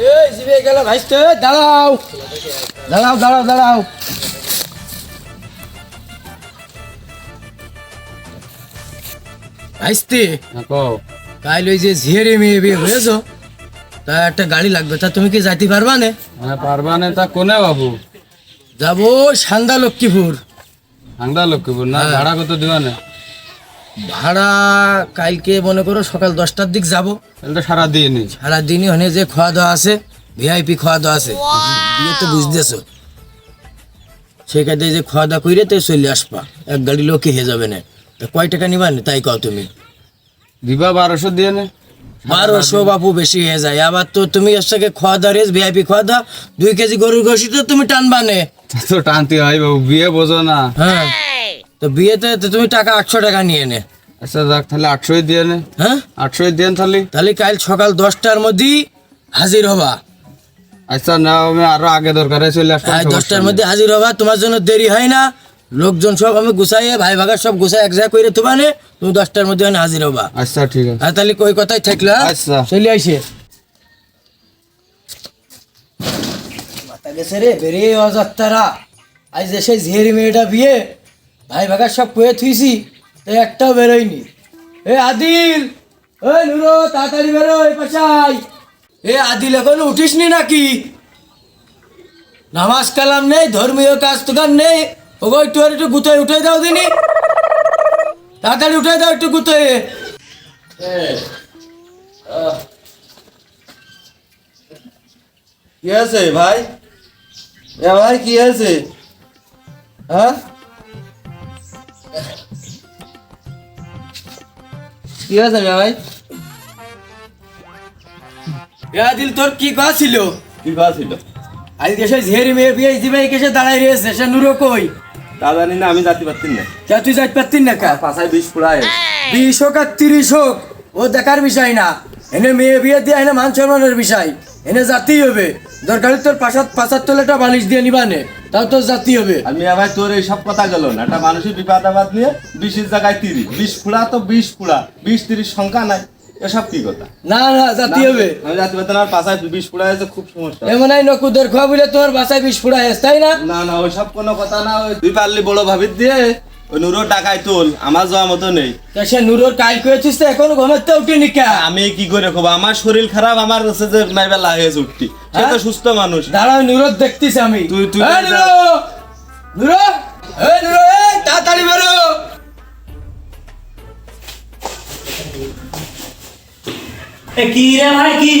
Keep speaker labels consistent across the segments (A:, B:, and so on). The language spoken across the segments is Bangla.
A: এই জিবে গেল ভাইস্তে দাঁড়াও। দাঁড়াও দাঁড়াও দাঁড়াও। ভাইস্তে কাল ওই যে ঝিয়ারি মেয়ে বিয়ে হয়েছো তা একটা গাড়ি লাগবে তা তুমি কি যাইতে পারবা না?
B: হ্যাঁ পারবা না তা কোনে বাবু?
A: যাব সান্দা লক্ষ্মীপুর।
B: হাংদা লক্ষ্মীপুর না
A: হ্যাঁ।
B: ভাড়া কত দিবা না?
A: ভাড়া কালকে মনে করো সকাল দশটার দিক যাব।
B: তাহলে তো সারা দিয়ে নি
A: সারাদিনই ওখানে যে খাওয়া দাওয়া আছে ভিআইপি খাওয়া দাওয়া আছে। বিয়ে তো বুঝতেছো। সেখানে যে খাওয়া দাওয়া করে তো চলে আসবা। এক গাড়ি লোকে হয়ে যাবে না। তা কয় টাকা নিবা না তাই কও তুমি?
B: দিবা বারোশো দিয়ে নে।
A: বারোশো বাপু বেশি হয়ে যায়। আবার তো তুমি এর সঙ্গে খাওয়া দাওয়া রেস ভিআইপি খাওয়া দাওয়া দুই কেজি গরুর গোশি তো তুমি টানবা নে।
B: তো টানতে হয় বাবু বিয়ে বোঝো না।
A: হ্যাঁ। তো বিয়েতে তুমি টাকা আটশো টাকা নিয়ে নে।
B: আচ্ছা যাক তাহলে আটশোই দিয়ে নে।
A: হ্যাঁ?
B: আটশোই দিয়ে তাহলে।
A: তাহলে কাল সকাল দশটার মধ্যেই হাজির হবা।
B: আচ্ছা না আমি আরও আগে দরকার চলে আসব।
A: দশটার মধ্যে হাজির হবা তোমার জন্য দেরি হয় না। লোকজন সব আমি গুছাইয়ে ভাই ভাগার সব গুছাই এক জায়গায় করে তোমানে তুমি দশটার মধ্যে হাজির হবা।
B: আচ্ছা ঠিক আছে।
A: আর তাহলে কই কথাই থাকল?
B: আচ্ছা।
A: চলে আইসে। মাথা গেছে রে বেরিয়ে অযাত্রারা আজ সেই ঝিয়ারি মেয়েটা বিয়ে। ভাই ভাগার সব কয়ে থুইছি তো একটাও বেরোয়নি। এ আদিল, এ নুরো, তাড়াতাড়ি বেরো এই পাশাই। এ আদিল, এখন উঠিসনি নাকি? নামাজ কালাম নেই, ধর্মীয় কাজ তোকার নেই। ওগো, একটু একটু গুতোয় উঠে দাও দিনি। তাড়াতাড়ি উঠে দাও, একটু গুতোয়।
C: কি আছে ভাই? এ ভাই, কি আছে হ্যাঁ? কি রে ভাই?
A: তোর কি কথা ছিল?
C: কি কথা ছিল?
A: আজকে সে ঝেরি মেয়ে বিয়ে দিবে কেসে দাঁড়াই রয়েছে সে নুরো কই?
C: তা জানি না আমি যাতে পারতেন না।
A: কে তুই যাইতে পারতিন না কা?
C: পাশায় বিষ পুরায়
A: বিশ হোক আর তিরিশ হোক ও দেখার বিষয় না। এনে মেয়ে বিয়ে দিয়ে এনে মান সম্মানের বিষয়। এনে জাতি হবে। দরকারি তোর পাশাত পাশার তোলেটা বালিশ দিয়ে নিবানে। তাও তো জাতি হবে।
C: আমি ভাই তোর এই সব কথা গেল না? একটা মানুষের বিপদ আবাদ নিয়ে বিশের জায়গায় তিরিশ। বিশ ফুড়া তো বিশ ফুড়া। বিশ তিরিশ সংখ্যা নাই। এসব কি কথা?
A: না না জাতি হবে।
C: আমি পাশায় বিষ ফুড়া আছে খুব সমস্যা।
A: এমন আই নকুদের খোয়া বুঝলে তোমার বাসায় বিষ ফুড়া আছে তাই না?
C: না না ওই সব কোনো কথা না ওই দুই পাল্লি বড় ভাবির দিয়ে ওই নুরো টাকায় তোল আমার যাওয়া মতো নেই।
A: সে নুরোর কাল করেছিস তো এখনও ঘুমাতে উঠিনি কা?
C: আমি কি করে খবো আমার শরীর খারাপ আমার হচ্ছে যে নাইবেলা হয়েছে উঠতি। সে তো সুস্থ মানুষ।
A: দাঁড়াও নুরত দেখতিস আমি।
C: তুই- তুই-
A: নুরো! নুরো! এই নুরো এই তাড়াতাড়ি বেরো!
D: এ কি রে ভাই কি?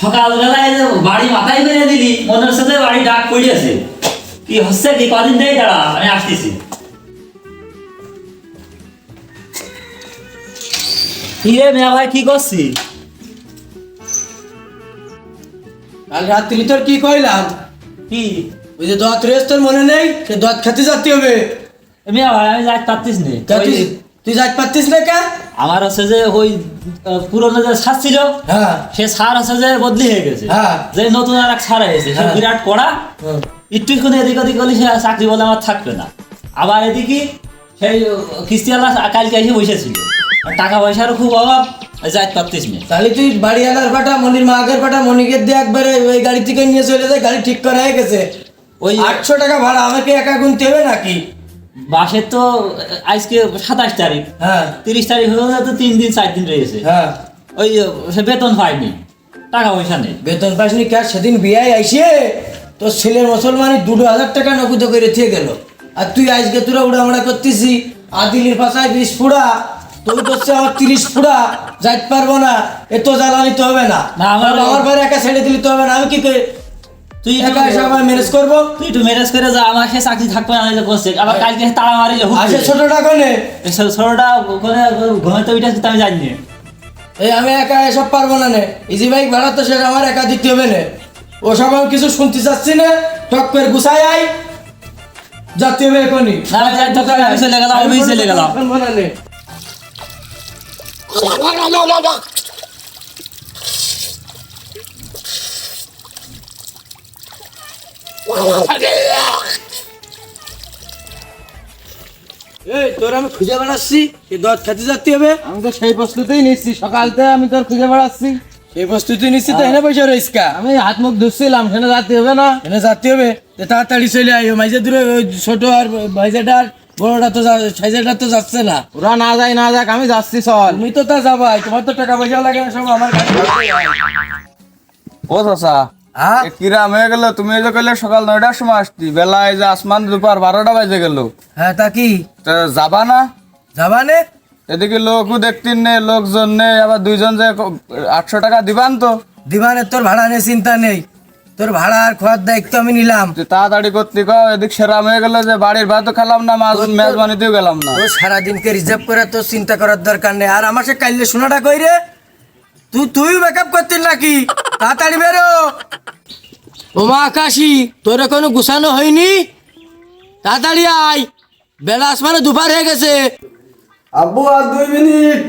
D: সকালবেলায় যে বাড়ি মাথায় বেরিয়ে দিলি মনের সাথে বাড়ি ডাক পড়িয়েছে। কি হচ্ছে কি? কদিন দেই দাঁড়া আমি আসতেছি। কি রে মেয়া ভাই কি করছি
A: কাল রাত্রি তোর কি কইলাম?
D: কি?
A: ওই যে দত রেস তোর মনে নেই? সে দত খেতে যাতে হবে।
D: মেয়া ভাই আমি যাই পারতিস নে।
A: তুই যাইতে পারতিস না কা?
D: আমার হচ্ছে যে ওই পুরনো যে সার ছিল
A: হ্যাঁ।
D: সে সার হচ্ছে যে বদলি হয়ে গেছে।
A: হ্যাঁ।
D: যে নতুন আর এক সার হয়েছে সে
A: হ্যাঁ।
D: বিরাট কড়া। একটু কোনো এদিক ওদিক করলে সে চাকরি বলে আমার থাকবে না। আবার এদিকে সেই কিস্তিওয়ালা কালকে এসে বসেছিল। টাকা পয়সারও খুব অভাব যাইতে পারতিস না।
A: তাহলে তুই বাড়ি আনার পাটা মনির মা আগের পাটা মনিকে দিয়ে একবারে ওই গাড়ি থেকে নিয়ে চলে যায় গাড়ি ঠিক করা হয়ে গেছে।
D: ওই
A: আটশো টাকা ভাড়া আমাকে একা গুনতে হবে নাকি?
D: বাসের তো আজকে সাতাশ তারিখ।
A: হ্যাঁ।
D: তিরিশ তারিখ হয়ে তো তিন দিন চার দিন রয়েছে।
A: হ্যাঁ।
D: ওই সে বেতন পাইনি টাকা পয়সা নেই।
A: বেতন পাসনি কার? সেদিন বিয়ে আইসে তোর ছেলের মুসলমানি দুটো হাজার টাকা নকুদ করে থেকে গেল। আর তুই আজকে তোরা উড়ামড়া করতেছি আদিলির পাশায় বিশ ফুড়া তুই করছে আমার তিরিশ ফুড়া যাইতে পারব না এত জ্বালা নিতে হবে না
D: আমার-
A: বাইরে একা ছেড়ে দিলে তো হবে না আমি কি করে
D: তুই
A: একা এসে আমার ম্যানেজ করব
D: তুই একটু ম্যানেজ করে যা আমার সে চাকরি থাকবে না যে করছে আবার কালকে তাড়া মারিলে
A: আসে ছোট টাকা নে
D: ছোটটা ওখানে ঘুমাতে ওইটা আমি জানি
A: এই আমি একা এসব পারব না নে ইজি বাইক ভাড়া তো সেটা আমার একা দিতে হবে না ও সব আমি কিছু শুনতে চাচ্ছি না টক করে গুছাই আই যাতে হবে এখনই
D: আমি চলে গেলাম, আমি চলে গেলাম।
A: এই তোর আমি খুঁজে বেড়াচ্ছি। দত খেতে যাতে হবে
C: আমি তো সেই নিচ্ছি। সকালতে আমি তোর খুঁজে বেড়াচ্ছি।
A: এই প্রস্তুতি নিচ্ছি তো এনে বসে রইস কা।
B: আমি হাত মুখ ধুচ্ছিলাম সেখানে যাতে হবে না?
A: এনে যাতে হবে। তাড়াতাড়ি চলে আইও মাইজে দূরে ওই ছোট আর ভাইজাটা আর বড়টা তো যা- তো যাচ্ছে না।
B: ওরা না যায় না যাক আমি যাচ্ছি চল।
A: তুমি তো তা যাবাই তোমার তো টাকা পয়সা লাগে না সব আমার
B: ও চাচা
A: হ্যাঁ?
B: কিরাম হয়ে গেল তুমি যে কইলে সকাল নয়টার সময় আসতি বেলা এই যে আসমান দুপার বারোটা বাজে গেল।
A: হ্যাঁ তা কি?
B: যাবা না?
A: যাবানে
B: এদিকে লোকও দেখতেন নে লোকজন নেই আবার দুইজন যে আটশো টাকা দিবান তো।
A: দিবানে তোর ভাড়া নিয়ে চিন্তা নেই। তোর ভাড়া আর খোয়ার দায়িত্ব আমি নিলাম।
B: তুই তাড়াতাড়ি করতে কও এদিক সেরাম হয়ে গেল যে বাড়ির ভাতও খেলাম না মাছ মেজবানিতেও গেলাম না।
A: ও সারাদিনকে রিজার্ভ করে তোর চিন্তা করার দরকার নেই। আর আমার সে কাইলে শোনাটা কই রে? তুই তুই মেকআপ করতিস নাকি? তাড়াতাড়ি বেরো। ওমা আকাশি তোর কোনো গুছানো হয়নি? তাড়াতাড়ি আয়। বেলা আসমানে দুপার হয়ে গেছে।
B: আব্বু আর দুই মিনিট।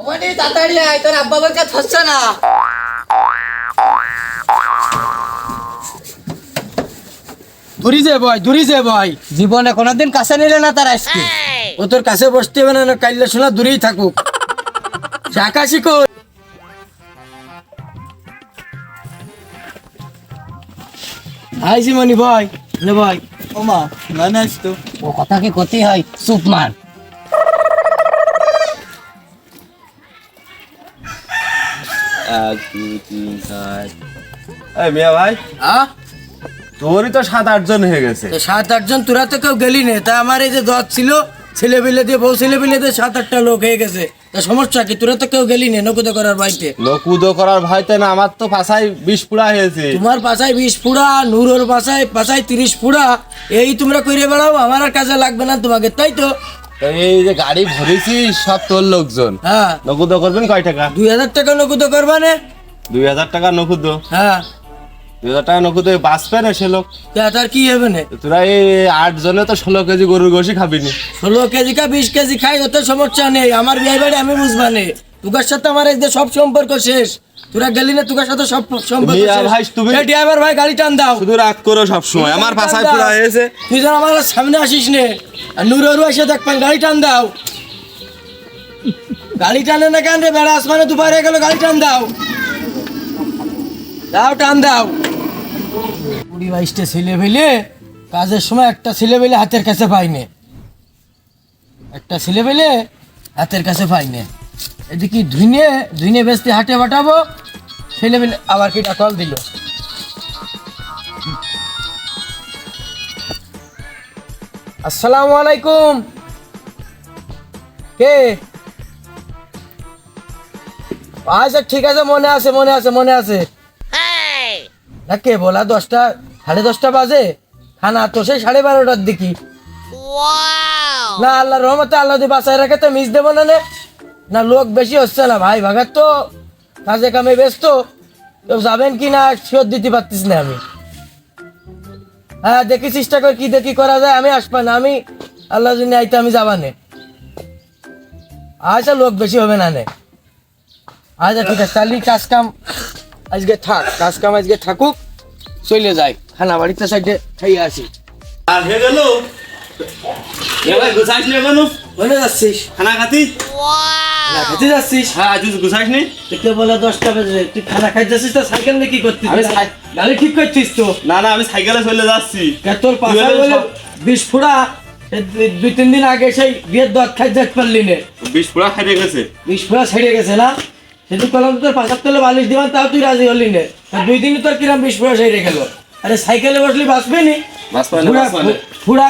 A: ওমানি তাড়াতাড়ি আয় তোর আব্বা আমার কাছে হচ্ছে না। দূরি যে বয় দূরি যে বয় জীবনে কোনোদিন কাছে নিলে না তার আজকে। ও তোর কাছে বসতে হবে না কাইলে শোনা দূরেই থাকুক। বয়
B: ওমা না আসতো।
A: ও কথা কি করতেই হয়? চুপ মার।
C: এক দুই তিন চার এই মিয়া ভাই
A: আহ?
C: তোরই তো সাত আটজন হয়ে গেছে।
A: সাত আটজন তোরা তো কেউ গেলি নে। তা আমার এই যে দশ ছিল ছেলে পেলে দিয়ে বউ ছেলে পেলে দিয়ে সাত আটটা লোক হয়ে গেছে। তা সমস্যা কি? তোরা তো কেউ গেলি নে নকুদ করার
C: লোক উদো করার ভয়তে না আমার তো ফাঁসাই বিষ পুড়া হয়েছে।
A: তোমার পাশায় বিশ ফুড়া নুরোর পাশায় পাশায় তিরিশ ফুড়া এই তোমরা করে বেড়াও আমার আর কাজে লাগবে না তোমাকে তাই তো?
C: এই যে গাড়ি ভরেছিস সব তোর লোকজন।
A: হ্যাঁ।
C: নকুদ করবেন কয় টাকা?
A: দুই হাজার টাকা নকুদ করবা নে।
C: দুই হাজার টাকা নকুদ।
A: হ্যাঁ।
C: দুই হাজার টাকা নকুদ বাঁচবে না সে লোক?
A: তার কি হবে না?
C: তোরা এই আট জনে তো ষোলো কেজি গরুর গোশি খাবিনি
A: ষোলো কেজি কা বিশ কেজি খাই ওতে সমস্যা নেই। আমার বিয়ে বাড়ি আমি বুঝবা নে। তুকার সাথে আমার এই যে সব সম্পর্ক শেষ। তোরা গেলি না তুকার সাথে সব সম্পর্ক শেষ।
C: ভাই, তুমি-
A: এই ড্রাইভার ভাই গাড়ি টান দাও।
C: শুধু রাগ করো সব সময় আমার ফাঁসাই পুরা হয়েছে।
A: তুই যেন আমার সামনে আসিস নে। আর নুরু এসে দেখবেন গাড়ি টান দাও। গাড়ি টানে না কেন রে বেড়া? আসমানে দুপারে গেল গাড়ি টান দাও। দাও টান দাও। কুড়ি বাইশটা ছেলে পেলে কাজের সময় একটা ছেলে পেলে হাতের কাছে পাইনে একটা ছেলে পেলে হাতের কাছে পাইনে এদিকে ধুইনে ধুইনে বেসতে হাটে পাঠাবো ছেলে পেলে আবার কিটা কল দিল। আসসালামু আলাইকুম। কে? আচ্ছা ঠিক আছে মনে আছে মনে আছে মনে আছে। না কে বলা দশটা সাড়ে দশটা বাজে? খানা তো সেই সাড়ে বারোটার দিকে। না আল্লাহ রহমতে আল্লাহ বাসায় রাখে তো মিস দেবো না। নে। লোক বেশি হচ্ছে না ভাই ভাগার তো। কাজে কামে ব্যস্ত। তো যাবেন কি না শিওর দিতে পারতিস না আমি। হ্যাঁ দেখি চেষ্টা কর কি দেখি করা যায় আমি আসবা না আমি আল্লাহ জন্য আইতে আমি যাবা নে। আচ্ছা লোক বেশি হবে না নে। আচ্ছা ঠিক আছে তাহলে কাজ কাম আজকে থাক কাজ কাম আজকে থাকুক চলে যাই। খানা বাড়িতে সাইডে খাইয়ে আসি।
C: আর হয়ে গেল। এবার নি এখনও
A: বলে যাচ্ছিস।
C: খানা খাতি?
A: না খেতে যাচ্ছিস?
C: হ্যাঁ তুই গুছাইস নি
A: তুই বলে দশটা বেজে তুই খানা খাইতে যাচ্ছিস তো সাইকেল নিয়ে কি করছিস
C: আমি
A: গাড়ি ঠিক করছিস তো?
C: না না আমি সাইকেলে চলে যাচ্ছি।
A: তোর পাশে বলে বিশ ফুড়া দুই- তিন দিন আগে সেই বিয়ের দর খাই যেতে পারলি নে।
C: বিষ পুরা খেয়ে গেছে।
A: বিশ ফুড়া ছেড়ে গেছে না? সেটু কলম তোর পাশার তলে বালিশ দিবান তাও তুই রাজি হলি নে। দুই দিন তোর কিরাম বিশ ফুড়া ছেড়ে গেল। আরে সাইকেলে বসলি বাঁচবে নি? ফুড়া- ফুড়া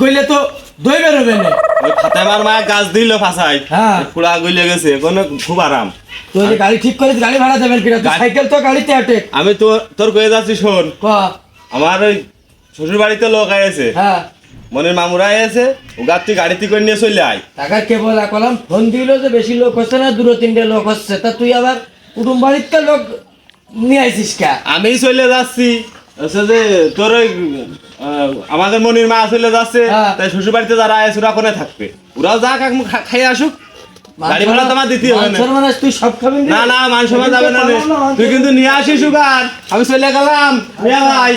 A: গইলে তো দই বেরোবে না।
C: ওই ফাতেমার মায়া গাছ দিল ফাঁসাই
A: হ্যাঁ।
C: গইলে গেছে খুব আরাম।
A: তুই যে গাড়ি ঠিক করে গাড়ি ভাড়া দেবেন কিনা?
C: গাড়ি-
A: সাইকেল তো গাড়িতে আটে।
C: আমি তো তোর কয়ে যাচ্ছি শোন।
A: ক?
C: আমার ওই শ্বশুর বাড়িতে লোক
A: হ্যাঁ।
C: মনের মামুরা আয়েছে ও গাছ গাড়িতে করে নিয়ে চলে আয়।
A: টাকা কে বলা কলাম ফোন দিল যে বেশি লোক হচ্ছে না দুটো তিনটে লোক হচ্ছে। তা তুই আবার কুটুম বাড়িতে লোক নিয়ে আইসিস কা?
C: আমি চলে যাচ্ছি। হচ্ছে যে তোর ওই আমাদের মনির মা চলে যাচ্ছে
A: হ্যাঁ।
C: তাই শ্বশুর বাড়িতে যারা আছে ওরা কোনে থাকবে? ওরাও যা কাক খাই আসুক। গাড়ি ভাড়া তোমার দিতে হবে না।
A: মাংসের তুই সব খাবি
C: না? না মান সময় যাবে না তুই কিন্তু নিয়ে আসিস সুগার। আমি চলে গেলাম। মিয়া ভাই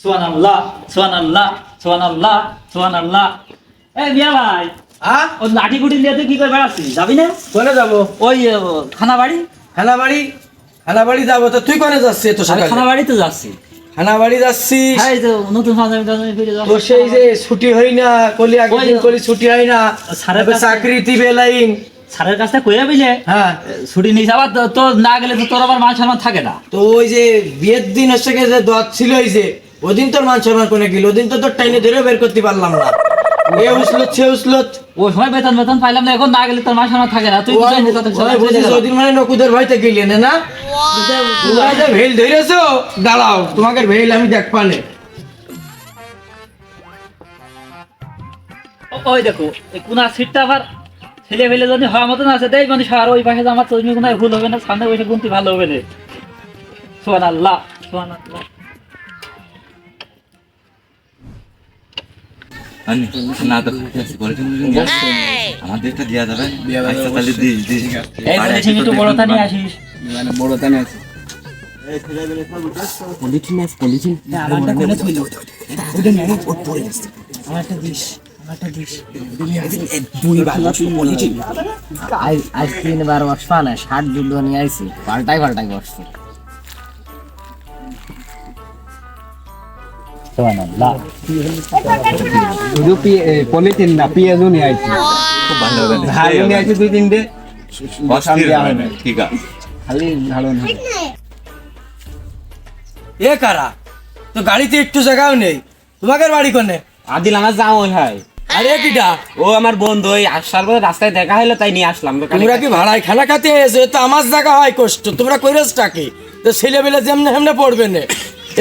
D: সুবহানাল্লাহ সুবহানাল্লাহ সুবহানাল্লাহ সুবহানাল্লাহ। এ মিয়া ভাই
A: হ্যাঁ?
D: ও লাঠি গুটি নিয়ে তুই কি করে বেড়াচ্ছিস? যাবি না?
A: কোনে যাব?
D: ওই খানা বাড়ি
A: খানা বাড়ি যাব তো তুই কোনে যাচ্ছি তো সকালে?
D: যাচ্ছি।
A: যাচ্ছি।
D: তো নতুন।
A: তো সেই যে ছুটি হয় না কলি একদিন
D: ওই-
A: কলি ছুটি হয় না চাকরি দিবে লাইন।
D: স্যারের কাছ কইয়া বিলে
A: হ্যাঁ।
D: ছুটি নিস আবার তো- না গেলে তো তোর আবার মান সম্মান থাকে না।
A: তো ওই যে বিয়ের দিন হচ্ছে যে দোয়াত ছিল ওই যে ওদিন তোর মান সম্মান কোনে গেল ওদিন তো তোর টাইনে ধরে বের করতে পারলাম না। এ উসলত সে উসলত।
D: ওই সময় বেতন বেতন পাইলাম না এখন না গেলে তোর থাকে না তুই তো জানিস কত
A: ওই বুঝিস মানে নকুদের ভয়তে গেলে না না? তোমরা যে ভেল ধরেছো দাঁড়াও তোমাকে ভেল আমি দেখ পানে
D: ওই দেখো এই কোনা সিটটা আবার ছেলে ফেলে যদি হওয়ার মতন আছে দেখ মানে আর ওই পাশে আমার চর্মি কোনায় ভুল হবে না সামনে বসে গুনতি ভালো হবে না সোহান আল্লাহ সোহান আল্লাহ
E: না তো আমাদের একটা দেওয়া যাবে। আচ্ছা তাহলে দিস দিস।
D: একটু বড়টা নিয়ে আসিস।
B: বড় তানে আছে
A: আমারটা কোনে থইল ওটা নিয়ে পড়ে গেছে। আমারটা দিস আমারটা দিস। দুই ভালো পলিটি
F: আজ আজ তিনবার বসবা না ষাট যুদ্ধ নিয়ে আইছি। পাল্টাই পাল্টাই বসছি
D: সোহান আল্লাহ
B: শুধু পলিথিন না পেঁয়াজও নিয়ে আইছি
E: খুব ভালো হবে
B: ঝালও নিয়ে আইছি দুই তিনটে
E: অস্থির
B: দেওয়া
E: হবে না
B: না।
E: ঠিক আছে
B: খালি ঝালও
A: এ কারা তো গাড়িতে একটু জায়গাও নেই বাড়ি কোনে
G: আদিল আমার যাও হয়
A: আরে কিটা
G: ও আমার বন্ধু ওই আসার পরে রাস্তায় দেখা হলো তাই নিয়ে আসলাম
A: তোমরা কি ভাড়ায় খানা খাতে এসে তো আমার জায়গা হয় কষ্ট তোমরা কইরেছটা টাকি তো ছেলেবেলে যেমনে হেমনে পড়বে না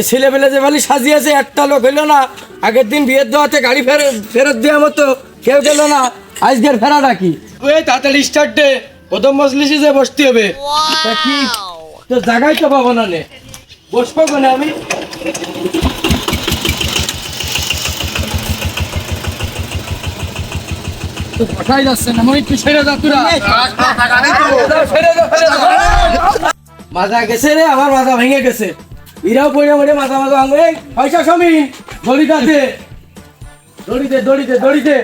A: ছেলেবেলে যে বলি সাজিয়েছে একটা লোক হইল না। আগের দিন বিয়ের দেওয়াতে গাড়ি ফেরত ফেরত দেওয়ার মতো কেউ গেল না। আজকের ফেরাটা কি? ওই তাড়াতাড়ি স্টার্ট দে প্রথম মজলিসে যে বসতে হবে। তা কি? তো জায়গায় তো পাবো না নে। বসবো কোনে আমি? তো যাচ্ছে না যা তোরা। ছেড়ে। মাজা গেছে রে আমার মাজা ভেঙে গেছে। ইরাও পড়ে পড়ে মাথা মাথা ভাঙবে। পয়সা সমি দড়িতে আছে। দড়িতে দড়িতে দড়িতে।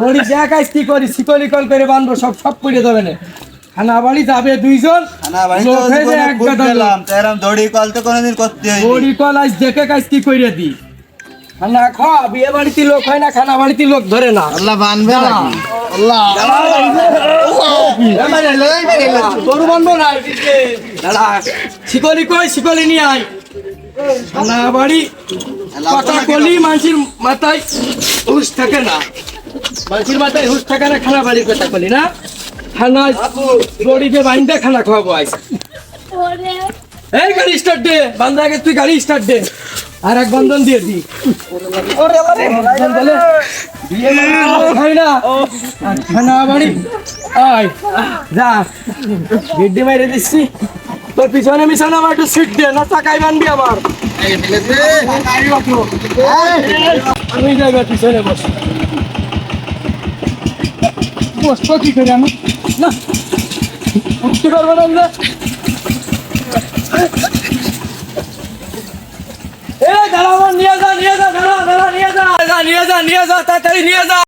A: দড়ি যা কাজ কি করি শিকলি কল করে বানবো সব সব পড়ে যাবে না। খানা বাড়ি যাবে দুইজন।
E: দড়ি কল তো কোনোদিন করতে হয়
A: দড়ি কল আজ দেখে কাজ কি করে দি? খানা খা বিয়ে বাড়িতে লোক হয় না খানা বাড়িতে লোক ধরে না।
B: আল্লাহ বানবে নাকি?
A: তোর বানবো না দাঁড়া। শিকলি কই শিকলি নিয়ে আয়। খানা বাড়ি কথা কলি মানুষের মাথায় হুশ থাকে না। মানুষের মাথায় হুশ থাকে না খানা বাড়ির কথা কলি না? খানা গড়িতে বাইন্দে খানা খাওয়াবো আইস এই গাড়ি স্টার্ট দে বান্দা আগে তুই গাড়ি স্টার্ট দে। আর এক বন্ধন দিয়ে দি। বন্ধন দিলে বিয়ে বাড়ি না। বাড়ি। যা। গিড্ডি মেরে দিচ্ছি। তোর পিছনে মিশানো আমার একটু সিট দে না চাকাই বানবি আমার। আমি পিছনে বস। বসবো কি করে আমি? না। উঠতে পারব না আমরা। এ দাঁড়া আমার নিয়ে যা নিয়ে যা দাঁড়া দাঁড়া নিয়ে যা নিয়ে যা নিয়ে যা তাড়াতাড়ি নিয়ে যা।